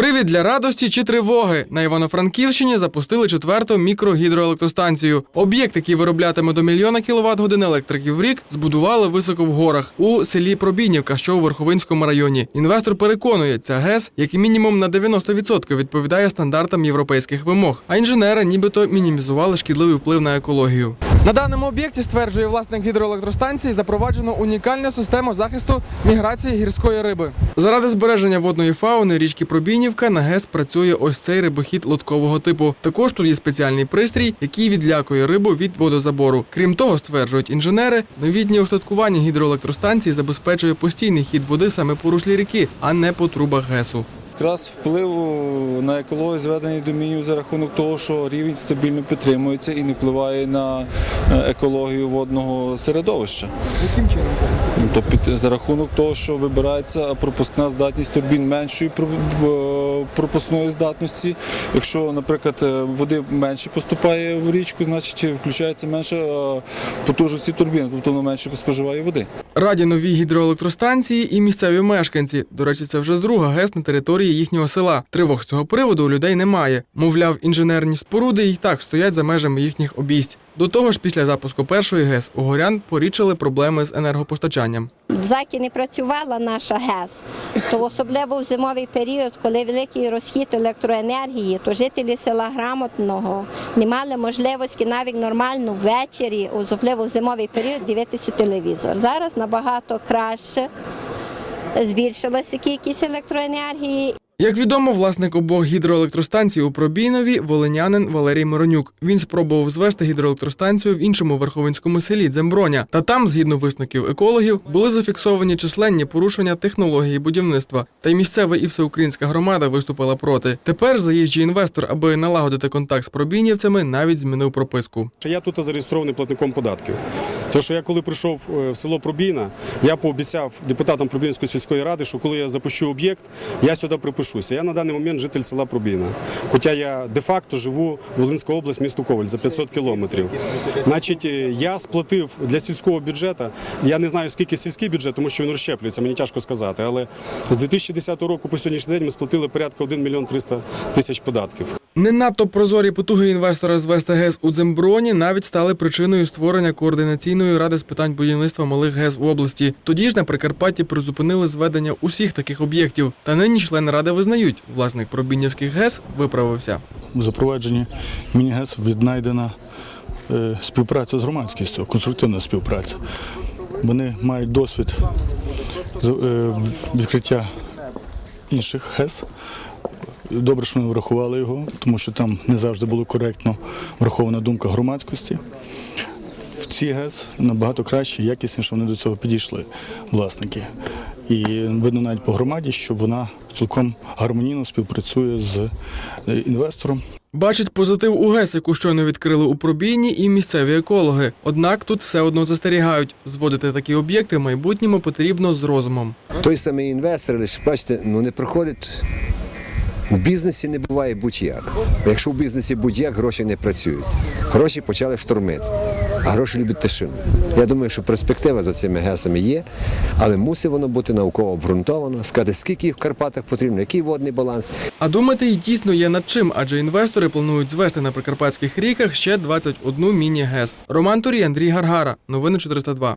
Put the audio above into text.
Привід для радості чи тривоги на Івано-Франківщині запустили четверту мікрогідроелектростанцію. Об'єкт, який вироблятиме до мільйона кіловат годин електрики в рік, збудували високо в горах у селі Пробійнівка, що у Верховинському районі. Інвестор переконує, ця ГЕС як мінімум на 90% відповідає стандартам європейських вимог. А інженери нібито мінімізували шкідливий вплив на екологію. На даному об'єкті стверджує власник гідроелектростанції запроваджено унікальну систему захисту міграції гірської риби. Заради збереження водної фауни річки Пробійнівка на ГЕС працює ось цей рибохід лодкового типу. Також тут є спеціальний пристрій, який відлякує рибу від водозабору. Крім того, стверджують інженери, новітнє устаткування гідроелектростанції забезпечує постійний хід води саме по руслі ріки, а не по трубах ГЕСу. Якраз вплив на екологію зведений до мінімуму за рахунок того, що рівень стабільно підтримується і не впливає на е, екологію водного середовища. Яким чином? Тобто за рахунок того, що вибирається пропускна здатність турбін меншої е, пропускної здатності. Якщо, наприклад, е, води менше поступає в річку, значить включається менше потужності турбін, тобто воно менше споживає води. Раді нові гідроелектростанції і місцеві мешканці. До речі, це вже друга ГЕС на території їхнього села. Тривог з цього приводу у людей немає. Мовляв, інженерні споруди і так стоять за межами їхніх обійсть. До того ж, після запуску першої ГЕС у горян порічили проблеми з енергопостачанням. Заки не працювала наша ГЕС, то особливо в зимовий період, коли великий розхід електроенергії, то жителі села Грамотного не мали можливості навіть нормально ввечері, особливо в зимовий період, дивитися телевізор. Зараз набагато краще збільшилася кількість електроенергії Як відомо, власник обох гідроелектростанцій у Пробійнові волинянин Валерій Миронюк. Він спробував звести гідроелектростанцію в іншому верховинському селі Дземброня. Та там, згідно висновків екологів, були зафіксовані численні порушення технології будівництва. Та й місцева і всеукраїнська громада виступила проти. Тепер заїжджий інвестор, аби налагодити контакт з пробійнівцями, навіть змінив прописку. Я тут зареєстрований платником податків. Тому що я коли прийшов е, в село Пробійна, я пообіцяв депутатам Пробійнської сільської ради, що коли я запущу об'єкт, я сюди припишуся. Я на даний момент житель села Пробійна. Хоча я де-факто живу в Волинська область, місто Коваль, за 500 кілометрів. Значить, е, я сплатив для сільського бюджету, я не знаю скільки сільський бюджет, тому що він розщеплюється, мені тяжко сказати. Але з 2010 року по сьогоднішній день ми сплатили порядка 1 мільйон 300 тисяч податків. Не надто прозорі потуги інвестора звести ГЕС у Дземброні навіть стали причиною створення координаційної ради з питань будівництва малих ГЕС в області. Тоді ж на Прикарпатті призупинили зведення усіх таких об'єктів. Та нині члени ради визнають, власник пробійнівських ГЕС виправився. У запровадженні Мінігес віднайдена е, співпраця з громадськістю, конструктивна співпраця. Вони мають досвід е, відкриття інших ГЕС. Добре, що вони врахували його, тому що там не завжди було коректно врахована думка громадськості. В цій ГЕС набагато краще, якісніше вони до цього підійшли, власники. І видно навіть по громаді, що вона цілком гармонійно співпрацює з е, інвестором. Бачить позитив у ГЕС, яку щойно відкрили у пробійні, і місцеві екологи. Однак тут все одно застерігають, зводити такі об'єкти в майбутньому потрібно з розумом. той самий інвестор, лише бачите, ну не проходить. В бізнесі не буває будь-як. Якщо в бізнесі будь-як, гроші не працюють. Гроші почали штормити, а гроші люблять тишину. Я думаю, що перспектива за цими гесами є, але мусить воно бути науково обґрунтовано, сказати, скільки в Карпатах потрібно, який водний баланс. А думати й дійсно є над чим, адже інвестори планують звести на прикарпатських ріках ще 21 міні-ГЕС. Роман Турій, Андрій Гаргара. Новини 402.